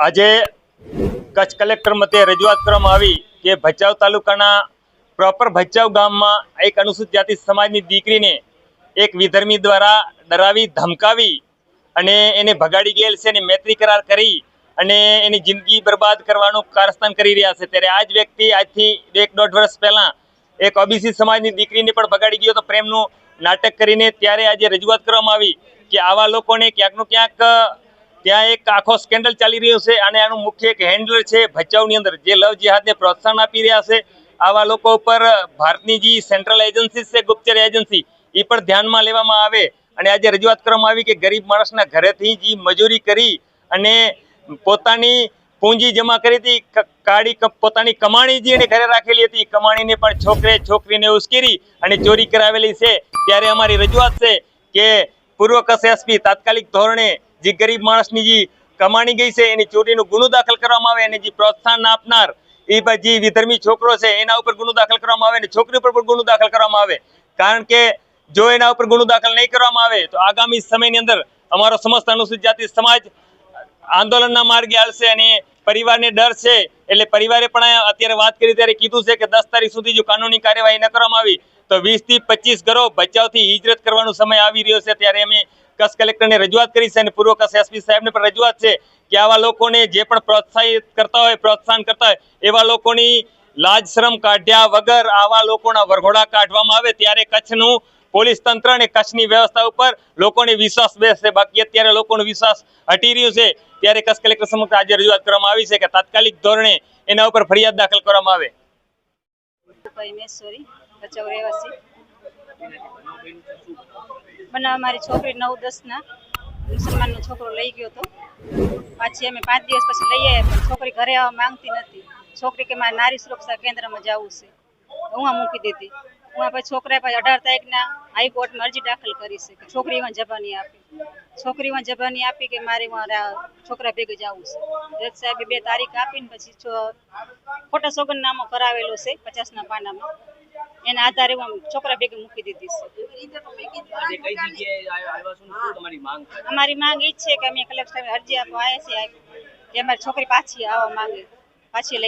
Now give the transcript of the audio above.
આજે કચ્છ કલેક્ટર મતે રજૂઆત કરવામાં આવી કે ભચાઉ તાલુકાના પ્રોપર ભચાઉ ગામમાં એક અનુસૂચિત જાતિ સમાજની દીકરીને એક વિધર્મી દ્વારા ડરાવી, ધમકાવી અને એને ભગાડી ગયેલ છે અને મૈત્રી કરાર કરી અને એની જિંદગી બરબાદ કરવાનું કારસ્તાન કરી રહ્યા છે. ત્યારે આ જ વ્યક્તિ આજથી એક દોઢ વર્ષ પહેલાં એક ઓબીસી સમાજની દીકરીને પણ ભગાડી ગયો તો પ્રેમનું નાટક કરીને ત્યારે આજે રજૂઆત કરવામાં આવી કે આવા લોકોને ક્યાંકનું ક્યાંક ત્યાં એક આખો સ્કેન્ડલ ચાલી રહ્યો છે અને આનું મુખ્ય એક હેન્ડલર છે ભચાઉની અંદર, જે લવ જેહાદને પ્રોત્સાહન આપી રહ્યા છે. આવા લોકો ઉપર ભારતની જે સેન્ટ્રલ એજન્સી છે, ગુપ્તચર એજન્સી એ પણ ધ્યાનમાં લેવામાં આવે. અને આજે રજૂઆત કરવામાં આવી કે ગરીબ માણસના ઘરેથી જે મજૂરી કરી અને પોતાની પૂંજી જમા કરી હતી કાળી પોતાની કમાણી જે એને ઘરે રાખેલી હતી કમાણીને પણ છોકરે, છોકરીને ઉશ્કેરી અને ચોરી કરાવેલી છે. ત્યારે અમારી રજૂઆત છે કે પૂર્વ કચ્છ એસપી તાત્કાલિક ધોરણે જે ગરીબ માણસની જે કમાણી ગઈ છે, એની ચોરીનો ગુનો દાખલ કરવામાં આવે અને જે પ્રોત્સાહન આપનાર એ જે વિધર્મી છોકરો છે, એના ઉપર ગુનો દાખલ કરવામાં આવે અને છોકરી ઉપર પણ ગુનો દાખલ કરવામાં આવે. કારણ કે જો એના ઉપર ગુનો દાખલ નહીં કરવામાં આવે, તો આગામી સમયની અંદર અમારો સમસ્ત અનુસૂચિત જાતિ સમાજ આંદોલનના માર્ગે આવશે અને પરિવારને ડર છે. એટલે પરિવારે પણ અત્યારે વાત કરી, ત્યારે કીધું છે કે દસ તારીખ સુધી જો કાનૂની કાર્યવાહી ન કરવામાં આવી, તો વીસથી પચીસ ઘરો ભચાઉથી હિજરત કરવાનો સમય આવી રહ્યો છે. ત્યારે અમે કચ્છ કલેક્ટરને રજૂઆત કરી છે અને પૂર્વ કચ્છ એસપી સાહેબને પણ રજૂઆત છે કે આવા લોકોને જે પણ પ્રોત્સાહિત કરતા હોય, પ્રોત્સાહન કરતા હોય, એવા લોકોની લાજ શ્રમ કાઢ્યા વગર આવા લોકોના વરઘોડા કાઢવામાં આવે ત્યારે કચ્છનું પોલીસ તંત્ર અને કચ્છની વ્યવસ્થા ઉપર લોકોને વિશ્વાસ બેસશે બાકી અત્યારે લોકોનો વિશ્વાસ હટી રહ્યો છે. ત્યારે કચ્છ કલેક્ટર સમક્ષ આજે રજૂઆત કરવામાં આવી છે કે તાત્કાલિક ધોરણે એના ઉપર ફરિયાદ દાખલ કરવામાં આવે. બનાવ મારી છોકરી નવ દસના મુસલમાનનો છોકરો લઈ ગયો હતો. પાછી અમે પાંચ દિવસ પછી લઈ આવ્યા, પણ છોકરી ઘરે આવવા માંગતી નથી. છોકરી કે મારે નારી સુરક્ષા કેન્દ્રમાં જવું છે. હું મૂકી દીધી. હું આ પછી છોકરાએ પછી અઢાર તારીખના હાઈકોર્ટમાં અરજી દાખલ કરી છે કે છોકરી વાં જબાની આપી. છોકરી વાં જબાની આપી કે મારે મારા છોકરા ભેગું જવું છે. જજ સાહેબે બે તારીખ આપીને પછી ખોટા સોગંદનામો કરાવેલો છે પચાસના પાનામાં. એના આધારે હું છોકરા ભેગી મૂકી દીધી છે. અમારી માંગ એ છે કે અમે કલેક્ટર અરજી આપવા આવ્યા છીએ. કે અમારી છોકરી પાછી આવવા માંગે પાછી લઈ